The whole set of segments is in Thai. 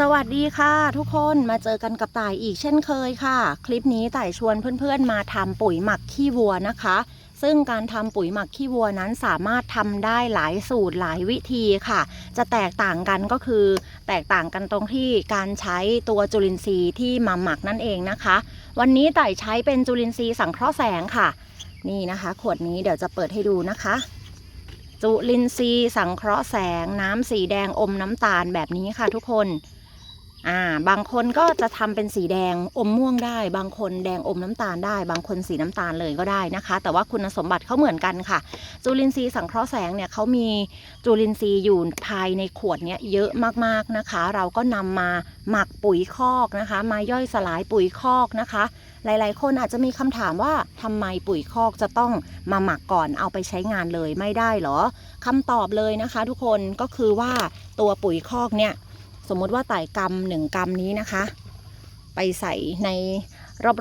สวัสดีค่ะทุกคนมาเจอกันกับต่ายอีกเช่นเคยค่ะ คลิปนี้ต่ายชวนเพื่อนๆมาทำปุ๋ยหมักขี้วัวนะคะ ซึ่งการทำปุ๋ยหมักขี้วัวนั้นสามารถทำได้หลายสูตรหลายวิธีค่ะ จะแตกต่างกันก็คือ แตกต่างกันตรงที่การใช้ตัวจุลินทรีย์ที่มาหมักนั่นเองนะคะ วันนี้ต่ายใช้เป็นจุลินทรีย์สังเคราะห์แสงค่ะ นี่นะคะ ขวดนี้เดี๋ยวจะเปิดให้ดูนะคะจุลินทรีย์สังเคราะห์แสงน้ำสีแดงอมน้ำตาลแบบนี้ค่ะทุกคน อ่าบางคนก็จะทำเป็นสีแดงอมม่วงได้ บางคนแดงอมน้ำตาลได้ บางคนสีน้ำตาลเลยก็ได้นะคะ แต่ว่าคุณสมบัติเขาเหมือนกันค่ะ จุลินทรีย์สังเคราะห์แสงเนี่ยเขามีจุลินทรีย์อยู่ภายในขวดเนี่ยเยอะมากๆนะคะ เราก็นำมาหมักปุ๋ยคอกนะคะ มาย่อยสลายปุ๋ยคอกนะคะ หลายๆ คนอาจจะมีคำถามว่าทำไมปุ๋ยคอกจะต้องมาหมักก่อนเอาไปใช้งานเลยไม่ได้หรอคำตอบเลยนะคะ ทุกคนก็คือว่าตัวปุ๋ยคอกเนี่ย สมมติว่าไต่กำหนึ่งกำนี้นะคะ ไปใส่ใน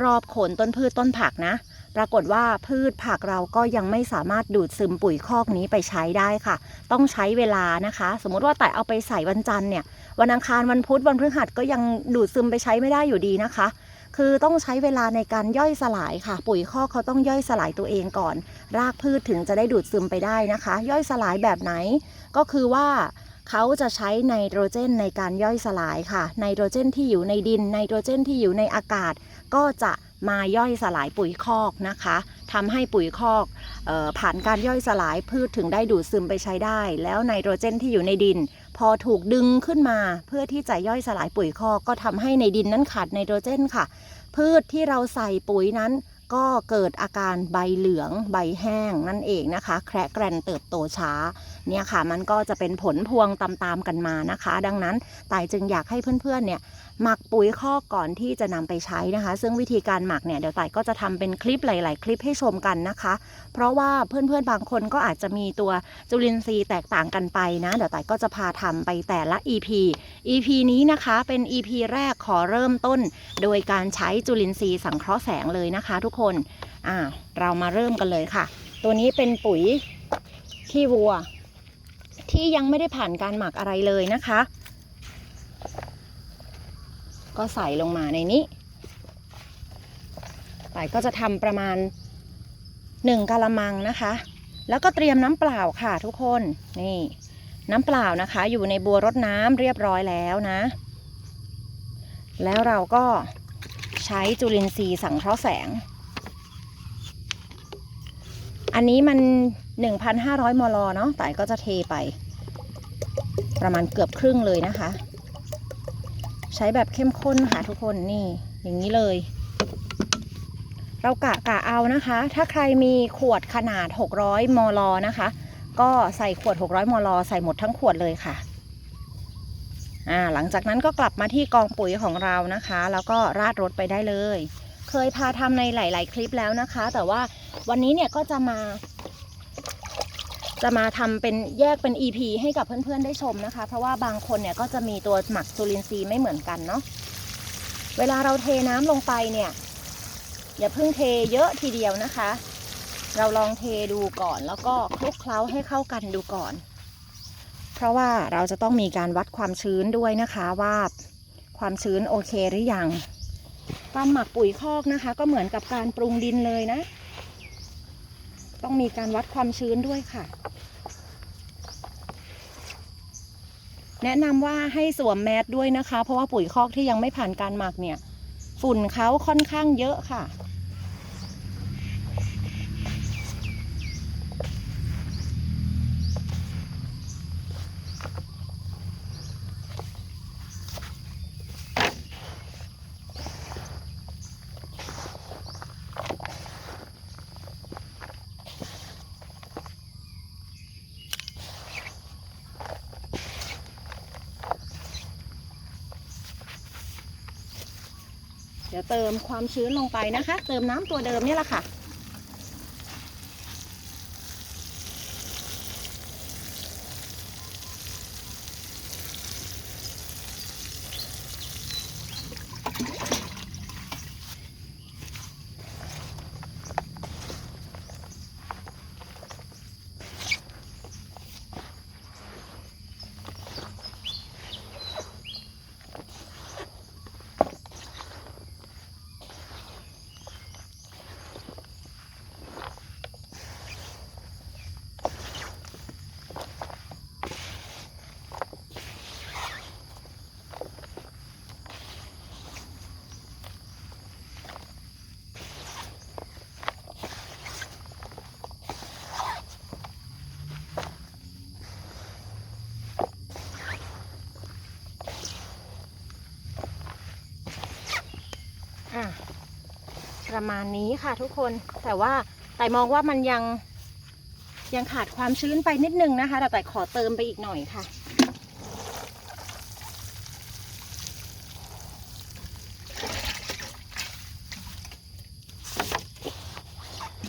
รอบๆโคนต้นพืชต้นผักนะ ปรากฏว่าพืชผักเราก็ยังไม่สามารถดูดซึมปุ๋ยคอกนี้ไปใช้ได้ค่ะ ต้องใช้เวลานะคะ สมมติว่าไต่เอาไปใส่วันจันทร์เนี่ยวันอังคารวันพุธวันพฤหัสก็ยังดูดซึมไปใช้ไม่ได้อยู่ดีนะคะ คือต้องใช้เวลาในการย่อยสลายค่ะ ปุ๋ยคอกเขาต้องย่อยสลายตัวเองก่อน รากพืชถึงจะได้ดูดซึมไปได้นะคะ ย่อยสลายแบบไหนก็คือว่า เขาจะใช้ไนโตรเจนในการย่อยสลายค่ะ ไนโตรเจนที่อยู่ในดิน ไนโตรเจนที่อยู่ในอากาศ ก็จะมาย่อยสลายปุ๋ยคอกนะคะทำให้ปุ๋ยคอกออผ่านการย่อยสลายพืชถึงได้ดูดซึมไปใช้ได้ แล้วไนโตรเจนที่อยู่ในดิน พอถูกดึงขึ้นมาเพื่อที่จะย่อยสลายปุ๋ยคอกก็ทำให้ในดินนั้นขาดไนโตรเจนค่ะ พืชที่เราใส่ปุ๋ยนั้น ก็เกิดอาการใบเหลืองใบแห้งนั่นเองนะคะ แคระแกรนเติบโตช้าเนี่ยค่ะ มันก็จะเป็นผลพวงตามๆกันมานะคะ ดังนั้นตายจึงอยากให้เพื่อนๆเนี่ยหมักปุ๋ยคอกก่อนที่จะนำไปใช้นะคะ ซึ่งวิธีการหมักเนี่ยเดี๋ยวตายก็จะทำเป็นคลิปหลาย ๆ คลิปให้ชมกันนะคะ เพราะว่าเพื่อนๆบางคนก็อาจจะมีตัวจุลินทรีย์แตกต่างกันไปนะเดี๋ยวตายก็จะพาทำไปแต่ละ EP EP นี้นะคะเป็น EP แรกขอเริ่มต้น โดยการใช้จุลินทรีย์สังเคราะห์แสงเลยนะคะ ทุกคนอ่าเรามาเริ่มกันเลยค่ะ ตัวนี้เป็นปุ๋ยขี้วัว ที่ยังไม่ได้ผ่านการหมักอะไรเลยนะคะ ก็ใส่ลงมาในนี้ต่ายก็จะทำประมาณหนึ่งกะละมังนะคะ แล้วก็เตรียมน้ำเปล่าค่ะทุกคนนี่น้ำเปล่านะคะ อยู่ในบัวรดน้ำเรียบร้อยแล้วนะ แล้วเราก็ใช้จุลินทรีย์สังเคราะห์แสง นนี้มัน 1,500 มล เนาะแต่ก็จะเทไป ประมาณเกือบครึ่งเลยนะคะ ใช้แบบเข้มข้นค่ะทุกคนนี่ อย่างนี้เลย เรากะกะเอานะคะ ถ้าใครมีขวดขนาด 600 มล นะคะ ก็ใส่ขวด 600 มล ใส่หมดทั้งขวดเลยค่ะอ่าหลังจากนั้นก็กลับมาที่กองปุ๋ยของเรานะคะ แล้วก็ราดรถไปได้เลย เคยพาทำในหลาย ๆ คลิปแล้วนะคะ แต่ว่าวันนี้เนี่ยก็จะมา จะมาทำเป็นแยกเป็น EP ให้กับเพื่อน ๆ ได้ชมนะคะ เพราะว่าบางคนเนี่ยก็จะมีตัวหมักจุลินทรีย์ไม่เหมือนกันเนาะเวลาเราเทน้ำลงไปเนี่ย อย่าเพิ่งเทเยอะทีเดียวนะคะ เราลองเทดูก่อนแล้วก็คลุกเคล้าให้เข้ากันดูก่อน เพราะว่าเราจะต้องมีการวัดความชื้นด้วยนะคะว่าความชื้นโอเคหรือยัง การหมักปุ๋ยคอกนะคะ ก็เหมือนกับการปรุงดินเลยนะ ต้องมีการวัดความชื้นด้วยค่ะ แนะนำว่าให้สวมแมสด้วยนะคะ เพราะว่าปุ๋ยคอกที่ยังไม่ผ่านการหมักเนี่ย ฝุ่นเขาค่อนข้างเยอะค่ะ เดี๋ยวเติมความชื้นลงไปนะคะ เติมน้ำตัวเดิมนี่แหละค่ะ ประมาณนี้ค่ะทุกคนแต่ว่าแต่มองว่ามันยังยังขาดความชื้นไปนิดนึงนะคะ แต่แต่ขอเติมไปอีกหน่อยค่ะ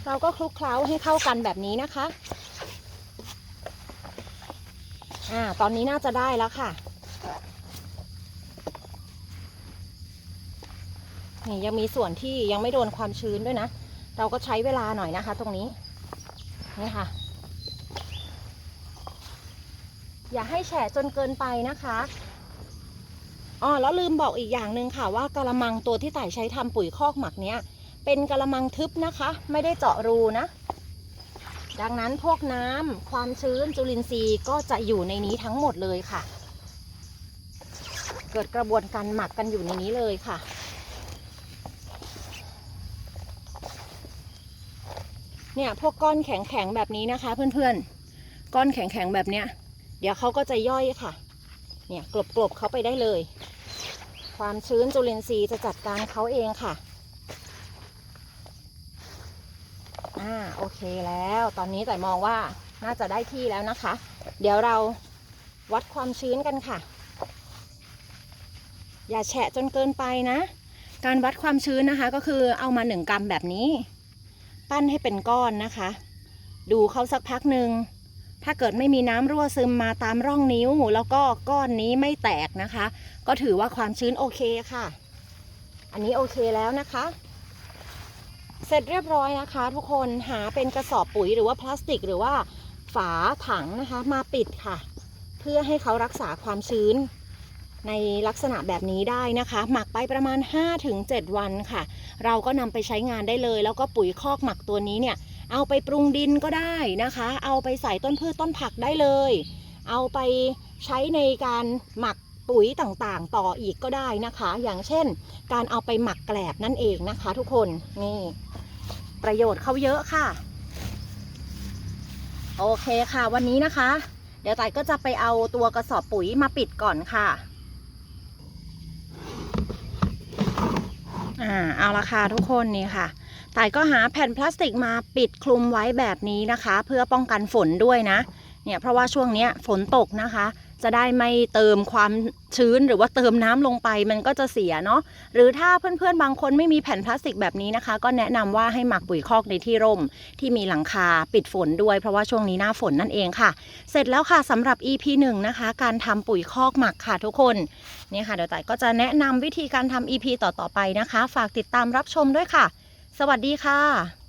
เราก็คลุกเคล้าให้เข้ากันแบบนี้นะคะอ่าตอนนี้น่าจะได้แล้วค่ะ นี่ยังมีส่วนที่ยังไม่โดนความชื้นด้วยนะ เราก็ใช้เวลาหน่อยนะคะ ตรงนี้ นี่ค่ะ อย่าให้แฉะจนเกินไปนะคะอ๋อแล้วลืมบอกอีกอย่างหนึ่งค่ะว่ากระมังตัวที่ต่ายใช้ทำปุ๋ยคอกหมักเนี้ย เป็นกระมังทึบนะคะ ไม่ได้เจาะรูนะ ดังนั้นพวกน้ำความชื้นจุลินทรีย์ก็จะอยู่ในนี้ทั้งหมดเลยค่ะ เกิดกระบวนการหมักกันอยู่ในนี้เลยค่ะ เนี่ยพวกก้อนแข็งๆแบบนี้นะคะ เพื่อนๆ ก้อนแข็งๆแบบเนี้ย เดี๋ยวเขาก็จะย่อยค่ะ เนี่ยกลบๆเขาไปได้เลย ความชื้นจุลินทรีย์จะจัดการเขาเองค่ะอ่าโอเคแล้ว ตอนนี้แต่มองว่าน่าจะได้ที่แล้วนะคะ เดี๋ยวเราวัดความชื้นกันค่ะ อย่าแฉะจนเกินไปนะ การวัดความชื้นนะคะก็คือเอามาหนึ่งกรัมแบบนี้ ปั้นให้เป็นก้อนนะคะ ดูเขาสักพักหนึ่งถ้าเกิดไม่มีน้ำรั่วซึมมาตามร่องนิ้ว แล้วก็ก้อนนี้ไม่แตกนะคะ ก็ถือว่าความชื้นโอเคค่ะ อันนี้โอเคแล้วนะคะ เสร็จเรียบร้อยนะคะ ทุกคนหาเป็นกระสอบปุ๋ยหรือว่าพลาสติก หรือว่าฝาถังนะคะ มาปิดค่ะ เพื่อให้เขารักษาความชื้น ในลักษณะแบบนี้ได้นะคะ หมักไปประมาณ 5-7 วันค่ะ เราก็นำไปใช้งานได้เลย แล้วก็ปุ๋ยคอกหมักตัวนี้เนี่ย เอาไปปรุงดินก็ได้นะคะ เอาไปใส่ต้นพืชต้นผักได้เลย เอาไปใช้ในการหมักปุ๋ยต่างๆ ต่ออีกก็ได้นะคะ อย่างเช่น การเอาไปหมักแกลบนั่นเองนะคะ ทุกคนนี่ประโยชน์เขาเยอะค่ะ โอเคค่ะวันนี้นะคะ เดี๋ยวไต่ก็จะไปเอาตัวกระสอบปุ๋ยมาปิดก่อนค่ะ อ่าเอาละค่ะทุกคนนี่ค่ะต่ก็หาแผ่นพลาสติกมาปิดคลุมไว้แบบนี้นะคะ เพื่อป้องกันฝนด้วยนะเนี่ยเพราะว่าช่วงนี้ฝนตกนะคะ จะได้ไม่เติมความชื้นหรือว่าเติมน้ำลงไปมันก็จะเสียเนาะหรือถ้าเพื่อนๆบางคนไม่มีแผ่นพลาสติกแบบนี้นะคะ ก็แนะนำว่าให้หมักปุ๋ยคอกในที่ร่ม ที่มีหลังคาปิดฝนด้วย เพราะว่าช่วงนี้หน้าฝนนั่นเองค่ะ เสร็จแล้วค่ะสำหรับ EP 1นะคะ การทำปุ๋ยคอกหมักค่ะทุกคนนี่ค่ะเดี๋ยวไต่ก็จะแนะนำวิธีการทำ EP ต่อๆไปนะคะ ฝากติดตามรับชมด้วยค่ะ สวัสดีค่ะ